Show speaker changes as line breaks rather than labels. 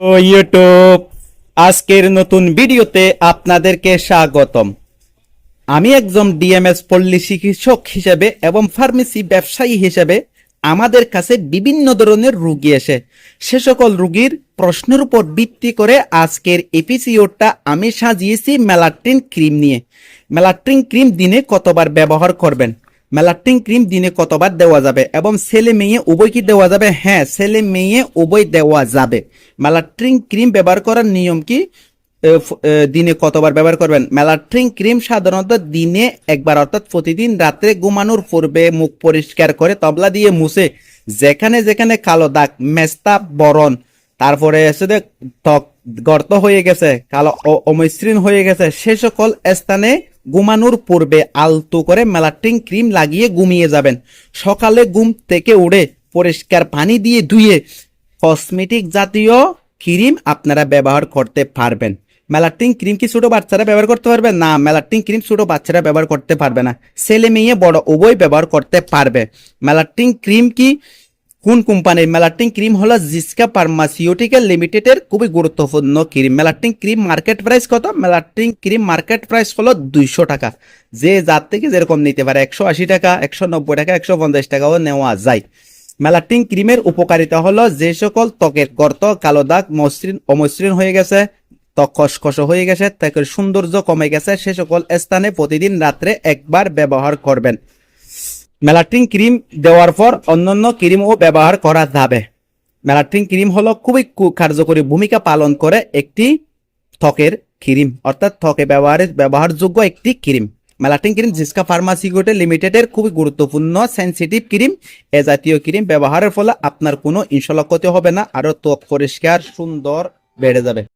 ও YouTube আজকের নতুন ভিডিওতে আপনাদেরকে স্বাগতম। আমি একজন ডিএমএস পল্লী চিকিৎসক হিসেবে এবং ফার্মেসি ব্যবসায়ী হিসেবে আমাদের কাছে বিভিন্ন ধরনের রুগী আসে সে সকল রুগীর প্রশ্নের উপর ভিত্তি করে আজকের এপিসিওডটা আমি সাজিয়েছি মেলাট্রিন ক্রিম নিয়ে। মেলাট্রিন ক্রিম দিনে কতবার ব্যবহার করবেন? মেলাট্রিন ক্রিম দিনে কতবার দেওয়া যাবে এবং ছেলে মেয়ে উভয় কি দেওয়া যাবে? হ্যাঁ ছেলে মেয়ে উভয় দেওয়া যাবে। মেলাট্রিন ক্রিম ব্যবহার করার নিয়ম কি? দিনে কতবার ব্যবহার করবেন? মেলাট্রিন ক্রিম সাধারণত দিনে একবার অর্থাৎ প্রতিদিন রাত্রে ঘুমানোর পূর্বে মুখ পরিষ্কার করে তবলা দিয়ে মুছে যেখানে যেখানে কালো দাগ, মেস্তা, বরণ, তারপরে দেখ, ত্বক গর্ত হয়ে গেছে, কালো অমসৃণ হয়ে গেছে, সে সকল স্থানে ঘুমানোর পূর্বে আলতো করে মেলাট্রিন ক্রিম লাগিয়ে ঘুমিয়ে যাবেন। সকালে ঘুম থেকে উঠে পরিষ্কার পানি দিয়ে ধুয়ে কসমেটিক জাতীয় ক্রিম আপনারা ব্যবহার করতে পারবেন। মেলাটিন ক্রিম কি ছোটো বাচ্চারা ব্যবহার করতে পারবে? না, মেলাটিন ক্রিম ছোটো বাচ্চারা ব্যবহার করতে পারবে না। ছেলে মেয়ে, বড়, উভয় ব্যবহার করতে পারবে। মেলাটিন ক্রিম কি কোন কোম্পানির মেলাটিন ক্রিম হলো? জিসকা ফার্মাসিউটিক্যাল লিমিটেডের খুবই গুরুত্বপূর্ণ cream. Melatin cream market price কত? মেলাটিন ক্রিম মার্কেট প্রাইস হলো দুইশো টাকা। যে যার থেকে যেরকম নিতে পারে, একশো আশি টাকা, একশো নব্বই টাকা, একশো পঞ্চাশ টাকাও নেওয়া যায়। মেলাটিন ক্রিমের উপকারিতা হলো যে সকল ত্বকের গর্ত, কালো দাগ, মসৃণ, অমসৃণ হয়ে গেছে, ত্বক খসখস হয়ে গেছে, ত্বকের সৌন্দর্য কমে গেছে, সে সকল স্থানে প্রতিদিন রাত্রে একবার ব্যবহার করবেন। মেলাটিন ক্রিম দেওয়ার পর অন্যান্য ক্রিমও ব্যবহার করা যাবে। মেলাটিন ক্রিম হলো খুবই কার্যকরী ভূমিকা পালন করে একটি ত্বকের ক্রিম, অর্থাৎ ত্বকে ব্যবহারের ব্যবহারযোগ্য একটি ক্রিম। মেলাটিন ক্রিম জিসকা ফার্মাসিউটিক্যাল লিমিটেডের খুবই গুরুত্বপূর্ণ সেন্সিটিভ ক্রিম। এ জাতীয় ক্রিম ব্যবহারের ফলে আপনার কোনো ইনশাল্লাহ ক্ষতি হবে না আরও ত্বক পরিষ্কার, সুন্দর বেড়ে যাবে।